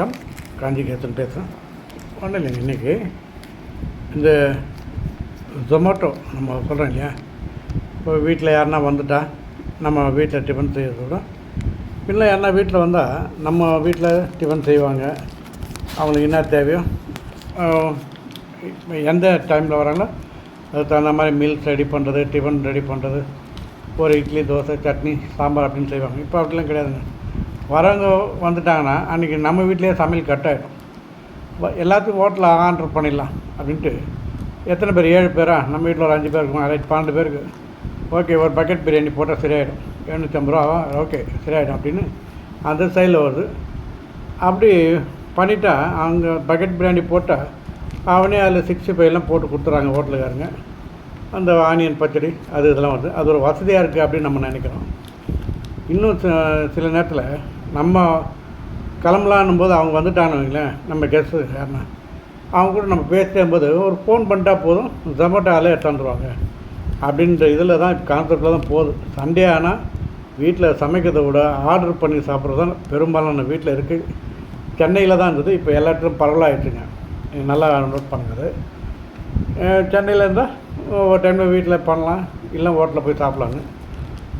வணக்கம். காஞ்சிகேசன் பேசுகிறேன் ஒன்றும் இல்லைங்க இன்றைக்கி இந்த ஜொமேட்டோ நம்ம சொல்கிறோம் இல்லையா? இப்போ வீட்டில் யாருன்னா வந்துட்டா நம்ம வீட்டில் டிஃபன் செய்ய சொல்கிறோம் இல்லை யாருன்னா வீட்டில் வந்தால் நம்ம வீட்டில் டிஃபன் செய்வாங்க. அவங்களுக்கு என்ன தேவையோ எந்த டைமில் வராங்களோ அதுக்கு தகுந்த மாதிரி மீல்ஸ் ரெடி பண்ணுறது டிஃபன் ரெடி பண்ணுறது ஒரு இட்லி தோசை சட்னி சாம்பார் அப்படின்னு செய்வாங்க. இப்போ அப்படிலாம் கிடையாதுங்க. வரவங்க வந்துட்டாங்கன்னா அன்றைக்கி நம்ம வீட்டிலேயே சமையல் கட் ஆகிடும் எல்லாத்துக்கும் ஹோட்டலில் ஆர்டர் பண்ணிடலாம் அப்படின்ட்டு எத்தனை பேர்? ஏழு பேரா? நம்ம வீட்டில் ஒரு அஞ்சு பேர் இருக்கும்? ரைட் பன்னெண்டு பேருக்கு ஓகே ஒரு பக்கெட் பிரியாணி போட்டால் சரியாயிடும். எழுநூற்றம்பது ரூபா ஓகே சரியாயிடும் அப்படின்னு அந்த சைடில் வருது. அப்படி பண்ணிட்டா அவங்க பக்கெட் பிரியாணி போட்டால் அவனே அதில் சிக்ஸ்டி ஃபைவ்லாம் போட்டு கொடுத்துறாங்க ஹோட்டலுக்காரங்க அந்த ஆனியன் பச்சடி அது இதெல்லாம் வருது. அது ஒரு வசதியாக இருக்குது அப்படின்னு நம்ம நினைக்கிறோம். இன்னும் சில நேரத்தில் நம்ம கிளம்பலான்னும் போது அவங்க வந்துட்டாங்கன்னு வைங்களேன் நம்ம கெஸ்ட்டு யாருன்னா. அவங்க கூட நம்ம பேசும்போது ஒரு ஃபோன் பண்ணிட்டா போதும் ஜொமேட்டோ எடுத்து வந்துடுவாங்க அப்படின்ற இதில் தான் இப்போ கான்செப்டில் தான் போகுது. சண்டே ஆனால் வீட்டில் சமைக்கிறதை விட ஆர்டர் பண்ணி சாப்பிட்றது தான் பெரும்பாலான வீட்டில் இருக்குது சென்னையில் தான் இருந்தது இப்போ எல்லா இடத்துலையும் பரவலாகிடுச்சுங்க நல்லா நோட் பண்ணுறது. சென்னையில் இருந்தால் ஒரு டைமில் வீட்டில் பண்ணலாம். இல்லை ஹோட்டலில் போய் சாப்பிட்லாங்க.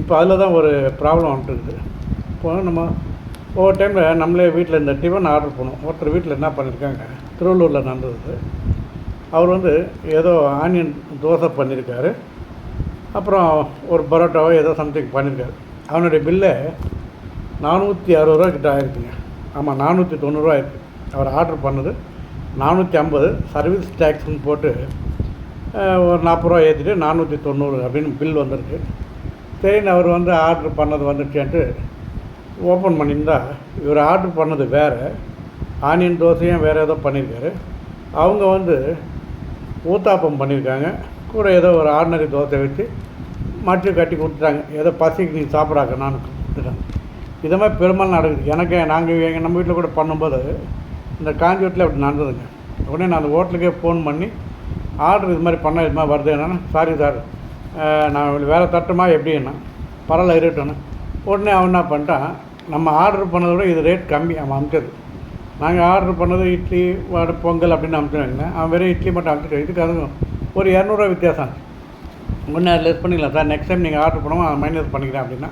இப்போ அதில் தான் ஒரு ப்ராப்ளம் வந்துட்டு இருக்குது. இப்போ நம்ம ஒவ்வொரு டைமில் நம்மளே வீட்டில் இந்த டிஃபன் ஆர்டர் பண்ணுவோம் ஒருத்தர் வீட்டில் என்ன பண்ணியிருக்காங்க திருவள்ளூரில் நடந்தது. அவர் வந்து ஏதோ ஆனியன் தோசை பண்ணியிருக்காரு அப்புறம் ஒரு பரோட்டாவோ ஏதோ சம்திங் பண்ணியிருக்காரு அவனுடைய பில்லை நானூற்றி அறுபது ரூபா கிட்ட ஆயிருக்குங்க. ஆமாம் நானூற்றி தொண்ணூறுரூவா ஆயிருக்கு. அவர் ஆர்டர் பண்ணது. நானூற்றி ஐம்பது சர்வீஸ் டேக்ஸ்னு போட்டு ஒரு நாற்பது ரூபா ஏற்றிட்டு நானூற்றி தொண்ணூறு அப்படின்னு பில் வந்திருக்கு. சரின்னு அவர் வந்து ஆர்டர் பண்ணது வந்துடுச்சேன்ட்டு ஓப்பன் பண்ணியிருந்தால் இவர் ஆர்டர் பண்ணது வேறு ஆனியன் தோசையும் வேறு ஏதோ பண்ணியிருக்காரு. அவங்க வந்து ஊத்தாப்பம் பண்ணியிருக்காங்க. கூட ஏதோ ஒரு ஆர்டினரி தோசை வச்சு மட்டி கட்டி கொடுத்துட்டாங்க. ஏதோ பசிக்கு நீங்கள் சாப்பிட்றாங்க நான் கொடுத்துட்டாங்க இதை மாதிரி பெரும்பாலும் நடக்குது. எனக்கு நாங்கள் எங்கள் நம்ம வீட்டில் கூட பண்ணும்போது இந்த காஞ்சிபுரத்தில் அப்படி நடந்ததுங்க. உடனே நான் அந்த ஹோட்டலுக்கே ஃபோன் பண்ணி ஆர்டர் இது மாதிரி பண்ண இது மாதிரி வருது என்னன்னா? சாரி சார் நான் வேறு தட்டுமா? எப்படின்னா பரவாயில்ல இருக்கட்டும்னு உடனே அவன் என்ன பண்ணிட்டான்? நம்ம ஆர்டர் பண்ணதை விட இது ரேட் கம்மி. அவன் அமிச்சது. நாங்கள் ஆர்டர் பண்ணது இட்லி வடை பொங்கல் அப்படின்னு அனுப்பிச்சுருவாங்க அவன் வெறும் இட்லி மட்டும் அனுப்பிச்சிட்டு இதுக்கு அதுவும் ஒரு இரநூறுவா வித்தியாசம். ஒன்று லெஸ் பண்ணிக்கலாம் சார் நெக்ஸ்ட் டைம் நீங்கள் ஆர்டர் பண்ணுவோம் மைனஸ் பண்ணிக்கிறேன் அப்படின்னா.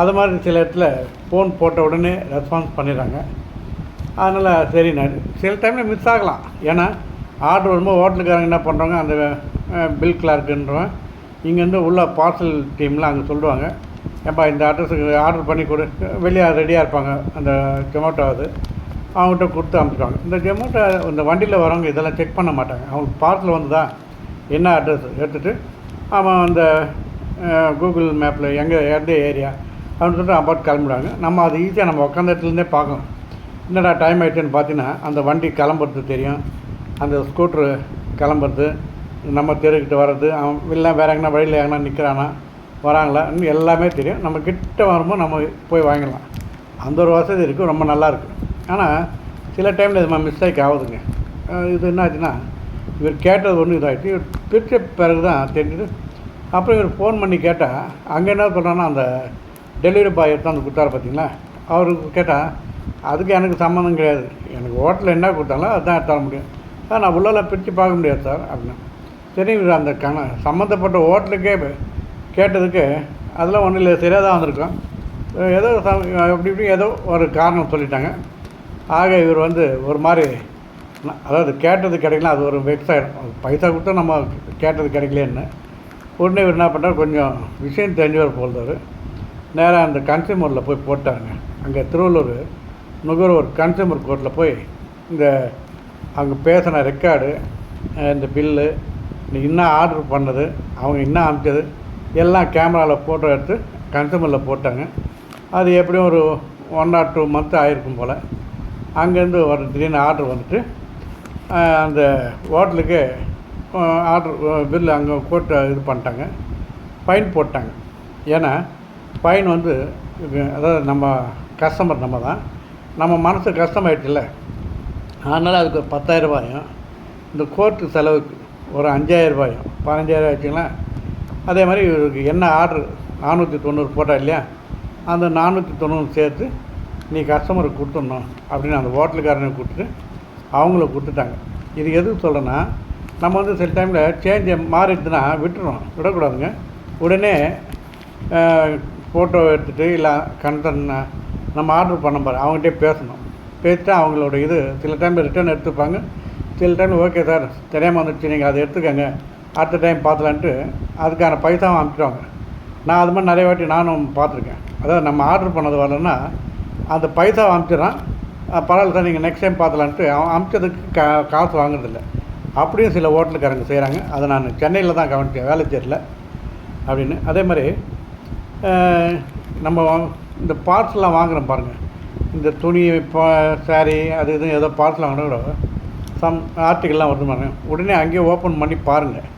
அது மாதிரி சில இடத்துல ஃபோன் போட்ட உடனே ரெஸ்பான்ஸ் பண்ணிடுறாங்க. அதனால் சரி நான் சில டைமில் மிஸ் ஆகலாம். ஏன்னா ஆர்டர் வரும்போது ஹோட்டலுக்காரங்க என்ன பண்ணுறாங்க அந்த பில் கிளார்க்குன்றவன் இங்கேருந்து உள்ள பார்சல் டீம்லாம் அங்கே சொல்லுவாங்க. ஏன்பா இந்த அட்ரஸுக்கு ஆர்டர் பண்ணி கொடு. வெளியே ரெடியாக இருப்பாங்க. அந்த ஜொமேட்டோ அது. அவங்ககிட்ட கொடுத்து அனுப்பிச்சிடுவாங்க. இந்த ஜொமேட்டோ இந்த வண்டியில் வரவங்க இதெல்லாம் செக் பண்ண மாட்டாங்க. அவங்களுக்கு பார்சல் வந்ததா என்ன அட்ரஸ் எடுத்துகிட்டு அவன் அந்த கூகுள் மேப்பில் எங்கே எந்த ஏரியா அப்படின்னு சொல்லிட்டு அப்பாட் கிளம்பிடுவாங்க. நம்ம அது ஈஸியாக நம்ம உட்காந்த இடத்துலேருந்தே பார்க்கலாம் என்னடா டைம் ஆகிடுச்சுன்னு பார்த்தீங்கன்னா அந்த வண்டி கிளம்புறது தெரியும். அந்த ஸ்கூட்ரு கிளம்புறது. நம்ம தெருக்கிட்ட வர்றது. அவன் இல்லை வேற எங்கன்னா வழியில் எங்கன்னா நிற்கிறானா வராங்களான்னு எல்லாமே தெரியும். நம்ம கிட்ட வரும்போது நம்ம போய் வாங்கிடலாம். அந்த ஒரு வசதி இருக்குது ரொம்ப நல்லாயிருக்கு ஆனால் சில டைமில் இது மாதிரி மிஸ்டேக் ஆகுதுங்க. இது என்ன ஆச்சுன்னா இவர் கேட்டது ஒன்று இதாகிடுச்சு இவர் பிரித்த பிறகு தான் தெரிஞ்சுது. அப்புறம் இவர் ஃபோன் பண்ணி கேட்டால் அங்கே என்ன சொல்கிறான்னா அந்த டெலிவரி பாய் எடுத்து வந்து கொடுத்தாரு பார்த்தீங்களா அவருக்கு கேட்டால் அதுக்கு எனக்கு சம்மந்தம் கிடையாது. எனக்கு ஹோட்டலில் என்ன கொடுத்தாங்களோ அதுதான் எடுத்து முடியும். சார் நான் உள்ளெல்லாம் பிரித்து பார்க்க முடியாது சார் அப்படின்னா. சரி இவர் அந்த கண சம்மந்தப்பட்ட ஹோட்டலுக்கே கேட்டதுக்கு அதெல்லாம் ஒன்றும் இல்லை சரியாக தான் வந்திருக்கோம். ஏதோ அப்படி இப்படி ஏதோ ஒரு காரணம் சொல்லிட்டாங்க. ஆக இவர் வந்து ஒரு மாதிரி அதாவது கேட்டது கிடைக்கல அது ஒரு வெப்சைட் பைசா கொடுத்தா நம்ம கேட்டது கிடைக்கலன்னு. உடனே இவர் என்ன பண்ணார் கொஞ்சம் விஷயம் தெரிஞ்சவர் போல்தார் நேராக அந்த கன்சியூமரில் போய் போட்டாங்க அங்கே திருவள்ளூர் நுகர்வோர் கன்சியூமர் கோர்ட்டில் போய் இந்த அவங்க பேசின ரெக்கார்டு இந்த பில்லு இன்னும் என்ன ஆர்டர் பண்ணது அவங்க என்ன அனுப்பிச்சது எல்லாம் கேமராவில் ஃபோட்டோ எடுத்து கன்சியூமரில் போட்டாங்க. அது எப்படியும் ஒரு ஒன் ஆர் டூ மந்த் ஆகிருக்கும் போல். அங்கேருந்து ஒரு திடீர்னு ஆர்டர் வந்துட்டு அந்த ஹோட்டலுக்கு ஆர்டர் பில் அங்கே போட்டு இது பண்ணிட்டாங்க. ஃபைன் போட்டாங்க. ஏன்னா ஃபைன் வந்து அதாவது நம்ம கஸ்டமர் நம்ம தான். நம்ம மனசு கஷ்டமாயிடுச்சுல்ல அதனால் அதுக்கு ஒரு பத்தாயிரம் ரூபாயும் இந்த கோர்ட்டு செலவுக்கு ஒரு அஞ்சாயிரம் ரூபாயும் பதினஞ்சாயிரம் ஆச்சுங்களா அதே மாதிரி இவருக்கு என்ன ஆர்டர்? நானூற்றி தொண்ணூறு போட்டா இல்லையா? அந்த நானூற்றி தொண்ணூறு சேர்த்து நீ கஸ்டமருக்கு கொடுத்துடணும் அப்படின்னு அந்த ஹோட்டலுக்காரனை கொடுத்துட்டு அவங்கள கொடுத்துட்டாங்க. இது எதுக்கு சொல்கிறேன்னா நம்ம வந்து சில டைமில் சேஞ்சை மாறிடுதுன்னா விட்டுறோம் விடக்கூடாதுங்க. உடனே ஃபோட்டோ எடுத்துகிட்டு இல்லை கண்டென்ட் நம்ம ஆர்டர் பண்ண பாரு அவங்ககிட்டே பேசணும். பேசிட்டு அவங்களோட இது சில டைமில் ரிட்டர்ன் எடுத்துப்பாங்க. சில டைம் ஓகே சார் தெரியாமல் வந்துடுச்சு நீங்கள் அதை எடுத்துக்கங்க. அடுத்த டைம் பார்த்துலான்ட்டு அதுக்கான பைசாவும் அனுப்பிச்சிடுவாங்க நான் அது மாதிரி நிறைய வாட்டி நானும் பார்த்துருக்கேன். அதாவது நம்ம ஆர்டர் பண்ணது வரலன்னா அந்த பைசாவை அனுப்பிச்சிடறான் பரவாயில்ல சார் நீங்கள் நெக்ஸ்ட் டைம் பார்த்துலான்ட்டு அவன் அனுப்பிச்சதுக்கு கா காசு வாங்குறதில்ல. அப்படியும் சில ஹோட்டலுக்காரங்க செய்கிறாங்க அதை நான் சென்னையில் தான் கவனித்தேன் செய்யல அப்படின்னு. அதே மாதிரி நம்ம இந்த பார்ட்ஸ்லாம் வாங்குகிறோம் பாருங்கள் இந்த துணி இப்போ சாரீ அது இது ஏதோ பார்ட்ஸ் வாங்கினா கூட சம் ஆர்டிக்கல்லாம் வருது பாருங்க. உடனே அங்கேயே ஓப்பன் பண்ணி பாருங்கள்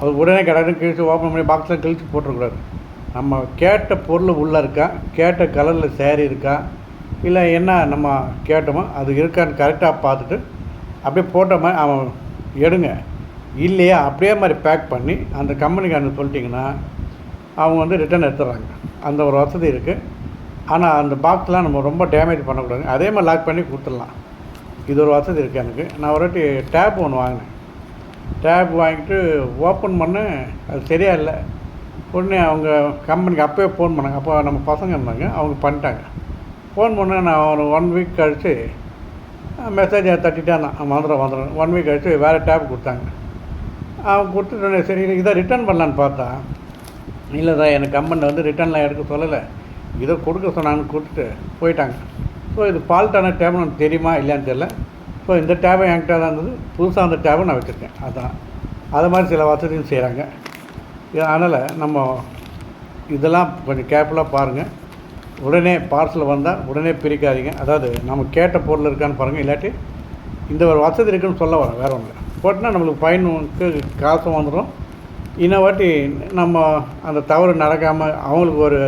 அது உடனே கடற்கரை கிழிச்சு ஓப்பன் பண்ணி பாக்ஸில் கிழிச்சு போட்டுறக்கூடாது நம்ம கேட்ட பொருள் உள்ளே இருக்கா? கேட்ட கலரில் சேரீ இருக்கா? இல்லை என்ன நம்ம கேட்டோமோ அது இருக்கான்னு கரெக்டாக பார்த்துட்டு அப்படியே போட்ட மாதிரி அவன் எடுங்க. இல்லையா? அப்படியே மாதிரி பேக் பண்ணி அந்த கம்பெனிக்காரங்க சொல்லிட்டிங்கன்னா அவங்க வந்து ரிட்டர்ன் எடுத்துடுறாங்க. அந்த ஒரு வசதி இருக்குது ஆனால் அந்த பாக்ஸ்லாம் நம்ம ரொம்ப டேமேஜ் பண்ணக்கூடாது. அதே மாதிரி லாக் பண்ணி கொடுத்துடலாம். இது ஒரு வசதி இருக்குது எனக்கு. நான் ஒரு வாட்டி டேப் ஒன்று வாங்கினேன். டேப் வாங்கிட்டு ஓப்பன் பண்ணேன் அது சரியா இல்லை உடனே அவங்க கம்பெனிக்கு அப்போயே ஃபோன் பண்ணாங்க. அப்போ நம்ம பசங்க இருந்தாங்க. அவங்க பண்ணிட்டாங்க. ஃபோன் பண்ண நான் ஒரு ஒன் வீக் கழித்து மெசேஜை தட்டிட்டேன். நான் வந்துடும் வந்துடும் ஒன் வீக் கழித்து வேறு டேப் கொடுத்தாங்க. அவன் கொடுத்துட்டோன்னே சரி இதை ரிட்டர்ன் பண்ணலான்னு பார்த்தா இல்லை தான் எனக்கு கம்பெனியில் வந்து ரிட்டர்ன்லாம் எடுக்க சொல்லலை. இதை கொடுக்க சொன்னான்னு கொடுத்துட்டு போயிட்டாங்க. ஸோ இது ஃபால்ட்டான டேப்னு எனக்கு தெரியுமா இல்லையான்னு தெரியல. ஸோ இந்த டேபும் என்கிட்ட தான் இருந்தது. புதுசாக அந்த டேபை நான் வச்சுருக்கேன். அதுதான் அது மாதிரி சில வசதியும் செய்கிறாங்க அதனால் நம்ம இதெல்லாம் கொஞ்சம் கேர்ஃபுல்லாக பாருங்கள் உடனே பார்சல் வந்தால் உடனே பிரிக்காதீங்க. அதாவது நம்ம கேட்ட பொருள் இருக்கான்னு பாருங்கள் இல்லாட்டி இந்த ஒரு வசதி இருக்குன்னு சொல்ல வரேன் வேறு ஒன்று போட்டினா நம்மளுக்கு ஃபைனுக்கு காசும் வந்துடும் இன்னும் வாட்டி நம்ம அந்த தவறு நடக்காமல் அவங்களுக்கு ஒரு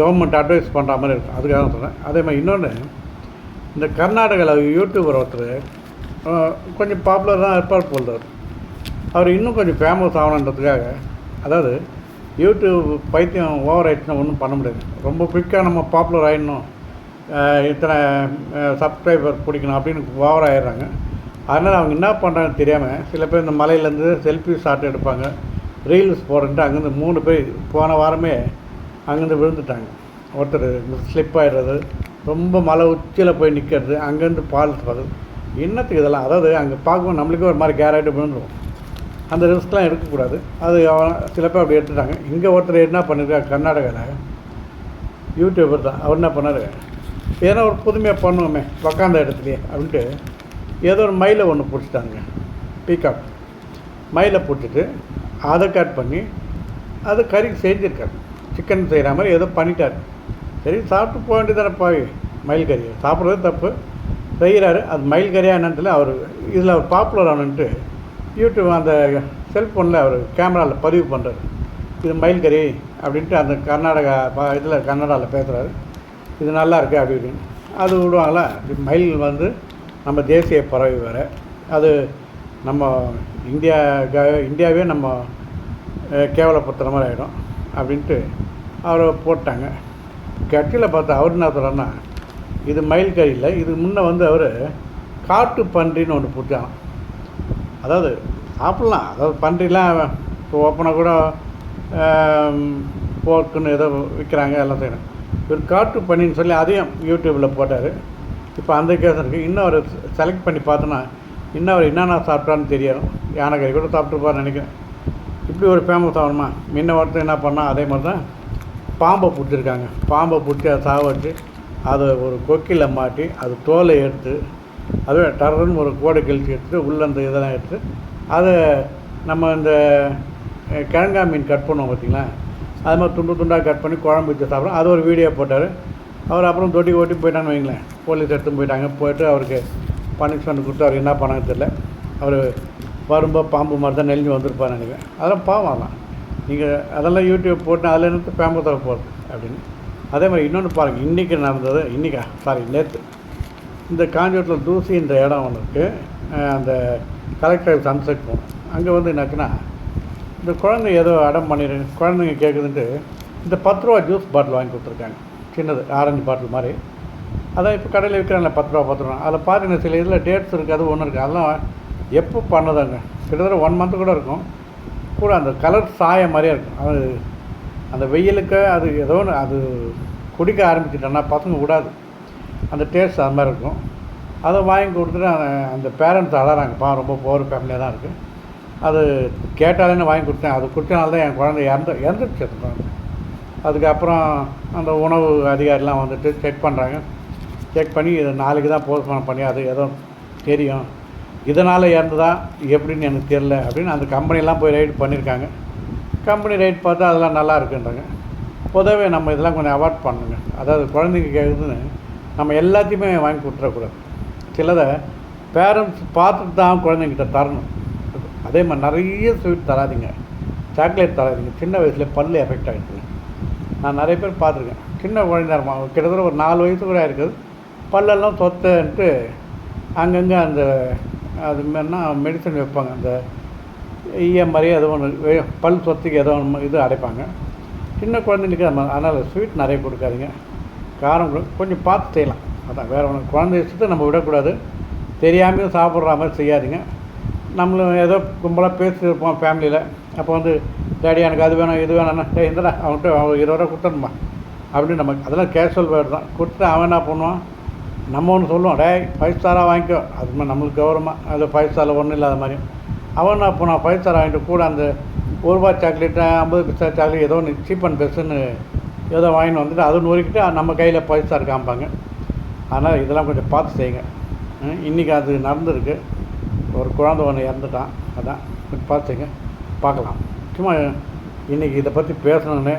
கவர்மெண்ட் அட்வைஸ் பண்ணுற மாதிரி இருக்கும். அதுக்காக தான் சொல்கிறேன் அதே மாதிரி இன்னொன்று இந்த கர்நாடகாவில் யூடியூபர் ஒருத்தர் கொஞ்சம் பாப்புலராக தான் இருப்பார் போல்றார். அவர் இன்னும் கொஞ்சம் ஃபேமஸ் ஆகணுன்றதுக்காக அதாவது யூடியூப் பைத்தியம் ஓவர் ஆயிடுச்சுன்னா ஒன்றும் பண்ண முடியாது. ரொம்ப குயிக்காக நம்ம பாப்புலர் ஆகிடணும் இத்தனை சப்ஸ்கிரைபர் பிடிக்கணும் அப்படின்னு ஓவர் ஆயிடுறாங்க. அதனால் அவங்க என்ன பண்ணுறாங்கன்னு தெரியாமல் சில பேர் இந்த மலையிலேருந்து செல்ஃபி ஷாட் எடுப்பாங்க ரீல்ஸ் போடுறன்ட்டு அங்கேருந்து மூணு பேர் போன வாரமே அங்கேருந்து விழுந்துட்டாங்க. ஒருத்தர் ஸ்லிப் ஆகிடுறது ரொம்ப மலை உச்சியில் போய் நிற்கிறது அங்கேருந்து பால் பகல். என்னத்துக்கு இதெல்லாம்? அதாவது அங்கே பார்க்கும்போது நம்மளுக்கே ஒரு மாதிரி கேராயிட்டு விழுந்துடும் அந்த ரிஸ்க்லாம் எடுக்கக்கூடாது. அது அவன் சில பேர் அப்படி எடுத்துட்டாங்க. இங்கே ஒருத்தர் என்ன பண்ணியிருக்காரு கர்நாடகாவில் யூடியூபர் தான். அவர் என்ன பண்ணார்? ஏன்னா ஒரு புதுமையாக பண்ணுவோமே உக்காந்த இடத்துலையே அப்படின்ட்டு ஏதோ ஒரு மயிலை ஒன்று பிடிச்சிட்டாங்க. பீகாக் மயிலை பிடிச்சிட்டு அதை கட் பண்ணி அது கறி செஞ்சுருக்காரு. சிக்கன் செய்கிற மாதிரி ஏதோ பண்ணிட்டார். சரி சாப்பிட்டு போக வேண்டியதானே போய் மயில் கறியை சாப்பிட்றது தப்பு. செய்கிறாரு. அது மயில் கறியாக என்னன்னு அவர் இதில் அவர் பாப்புலர் ஆனன்ட்டு யூடியூப் அந்த செல்ஃபோனில் அவர் கேமராவில் பதிவு பண்ணுறாரு இது மயில் கறி அப்படின்ட்டு அந்த கர்நாடகா இதில் கன்னடாவில் பேசுகிறாரு இது நல்லா இருக்குது அப்படி இப்படின்னு. அது விடுவாங்களா? மயில் வந்து நம்ம தேசிய பறவை வேறு. அது நம்ம இந்தியா க- இந்தியாவே நம்ம கேவலப்படுத்துகிற மாதிரி ஆகிடும் அப்படின்ட்டு அவரை போட்டாங்க. கட்சியில் பார்த்தா அவர் என்ன சொல்கிறாருன்னா இது மயில் கறி இது முன்னே வந்து அவர் காட்டு பன்றின்னு ஒன்று பிடிச்சான். அதாவது சாப்பிட்லாம். அதாவது பன்றிலாம் இப்போ ஓப்பனாக கூட போர்க்குன்னு ஏதோ விற்கிறாங்க எல்லாம் செய்யணும் இவர் காட்டு பன்னின்னு சொல்லி அதையும் யூடியூப்பில் போட்டார். இப்போ அந்த கேஸ் இருக்குது இன்னும் அவர் செலக்ட் பண்ணி பார்த்தோன்னா இன்னும் அவர் என்னென்ன சாப்பிட்டான்னு தெரியும். யானைக்கறி கூட சாப்பிட்டுருப்பார்னு நினைக்கிறேன். இப்படி ஒரு ஃபேமஸ் ஆகணுமா முன்ன ஒருத்தர் என்ன பண்ணால் அதே மாதிரி தான் பாம்பை பிடிச்சிருக்காங்க. பாம்பை பிடிச்சி அதை சாக அதை ஒரு கொக்கியில் மாட்டி அது தோலை எடுத்து அதுவே டர்ன்னு ஒரு கோடை கழிச்சு எடுத்துட்டு உள்ள அந்த இதெல்லாம் எடுத்து அதை நம்ம இந்த கிழங்கா மீன் கட் பண்ணுவோம் பார்த்தீங்களா? அது மாதிரி துண்டு துண்டாக கட் பண்ணி குழம்பு வச்சு சாப்பிடும் அது ஒரு வீடியோ போட்டார். அவர் அப்புறம் தொட்டி ஓட்டி போயிட்டான்னு வைங்களேன். போலீஸ் எடுத்து போயிட்டாங்க. போயிட்டு அவருக்கு பனிஷ்மெண்ட் கொடுத்து அவர் என்ன பண்ணாங்க தெரியல. அவர் வரும்போது பாம்பு மாதிரி தான் நெளிஞ்சு வந்திருப்பார் நினைக்கிறேன். அதெல்லாம் பாவம் அதெல்லாம். நீங்கள் அதெல்லாம் யூடியூப் போட்டு அதில் இருந்து ஃபேமஸாக போகிறது அப்படின்னு. அதே மாதிரி இன்னொன்று பாருங்கள் இன்றைக்கி நடந்தது இன்றைக்கா சாரி நேற்று இந்த காஞ்சிபுரத்தில் தூசின்ற இடம் ஒன்று இருக்குது அந்த கலெக்டர் சன்செட் போகணும் அங்கே வந்து என்னாச்சுன்னா இந்த குழந்தை ஏதோ அடம் பண்ணிடுங்க குழந்தைங்க கேட்குதுன்ட்டு இந்த பத்து ரூபா ஜூஸ் பாட்டில் வாங்கி கொடுத்துருக்காங்க. சின்னது ஆரஞ்சு பாட்டில் மாதிரி. அதான் இப்போ கடையில் விற்கிறாங்களே பத்து ரூபா பத்து ரூபா. அதில் பார்த்தீங்கன்னா சில இதில் டேட்ஸ் இருக்குது அது ஒன்று இருக்குது அதெல்லாம் எப்போ பண்ணதாங்க? கிட்டத்தட்ட ஒன் மந்த்து கூட இருக்கும். கூட அந்த கலர் சாய மாதிரியே இருக்கும். அது அந்த வெயிலுக்கு அது ஏதோ ஒன்று அது குடிக்க ஆரம்பிச்சிட்டோன்னா பசங்க விடாது. அந்த டேஸ்ட் அது மாதிரி இருக்கும். அதை வாங்கி கொடுத்துட்டு அந்த- அந்த பேரண்ட்ஸ் அழறாங்க. பா ரொம்ப போகிற ஃபேமிலியாக தான் இருக்குது அது கேட்டாலேன்னு வாங்கி கொடுத்தேன். அது கொடுத்தனால தான் என் குழந்தை இறந்து இறந்துருச்சு அந்த குழந்தை. அதுக்கப்புறம் அந்த உணவு அதிகாரிலாம் வந்துட்டு செக் பண்ணுறாங்க செக் பண்ணி இது நாளைக்கு தான் போஸ்ட்மார்ட்டம் பண்ணி அது ஏதோ தெரியும். இதனால் இறந்துதான் எப்படின்னு எனக்கு தெரில அப்படின்னு அந்த கம்பெனிலாம் போய் ரைட் பண்ணியிருக்காங்க. கம்பெனி ரைட் பார்த்தா அதெல்லாம் நல்லா இருக்குன்றாங்க. பொதுவே நம்ம இதெல்லாம் கொஞ்சம் அவாய்ட் பண்ணுங்க. அதாவது குழந்தைங்க கேட்குதுன்னு நம்ம எல்லாத்தையுமே வாங்கி கொடுத்துடக்கூடாது. சிலதை பேரண்ட்ஸ் பார்த்துட்டு தான் குழந்தைங்கிட்ட தரணும். அதே மாதிரி நிறைய ஸ்வீட் தராதீங்க. சாக்லேட் தராதீங்க. சின்ன வயசில் பல் எஃபெக்ட் ஆகிடுது நான் நிறைய பேர் பார்த்துருக்கேன். சின்ன குழந்தையா இருப்பான் கிட்டத்தட்ட ஒரு நாலு வயசு கூட இருக்குது பல்லெல்லாம் சொத்தன்ட்டு அங்கங்கே அந்த அது மாதிரினா மெடிசன் வைப்பாங்க. அந்த இஎம்ஐ ஏதோ ஒன்று பல் சொத்துக்கு ஏதோ ஒன்று இது அடைப்பாங்க. சின்ன குழந்தைங்களுக்கு நம்ம அதனால் ஸ்வீட் நிறைய கொடுக்காதீங்க. காரம் கொஞ்சம் பார்த்து செய்யலாம். அதான் வேறு ஒன்று குழந்தை விஷயத்தை நம்ம விடக்கூடாது. தெரியாமையும் சாப்பிட்ற மாதிரி செய்யாதீங்க. நம்மளும் ஏதோ கும்பலாக பேசியிருப்போம் இருப்போம் ஃபேமிலியில் அப்போ வந்து டேடி எனக்கு அது வேணும் இது வேணும்னா டே இந்தடா அவன்கிட்ட அவன் இருபது ரூபா கொடுத்தணுமா அப்படின்னு நமக்கு அதெல்லாம் கேஷுவல் வேர்டு தான். கொடுத்து அவன் என்ன பண்ணுவான்? நம்ம ஒன்று சொல்லுவோம் டே ஃபைவ் ஸ்டாராக வாங்கிக்கோ. அது மாதிரி நம்மளுக்கு கௌரவமாக அது ஃபைவ் ஸ்டாரில் ஒன்றும் இல்லாத மாதிரி. அவன் என்ன நான் ஃபைவ் ஸ்டார் வாங்கிட்டு கூட அந்த ஒரு ரூபா சாக்லேட்டு ஐம்பது பைசா சாக்லேட் ஏதோ ஒன்று சீப் அண்ட் பெஸ்ட்டுன்னு ஏதோ வாங்கிட்டு வந்துட்டு அது நூறிக்கிட்டு நம்ம கையில் ஃபைவ் ஸ்டார் காமிப்பாங்க. அதனால் இதெல்லாம் கொஞ்சம் பார்த்து செய்யுங்க. இன்றைக்கி இன்னைக்கு அது நடந்திருக்கு. ஒரு குழந்தை ஒன்று இறந்துட்டான். அதான் கொஞ்சம் பார்த்து செய்யுங்க. பார்க்கலாம். சும்மா இன்றைக்கி இதை பற்றி பேசணுன்னு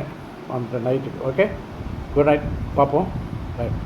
அந்த நைட்டுக்கு. ஓகே குட் நைட் பார்ப்போம். ரைட்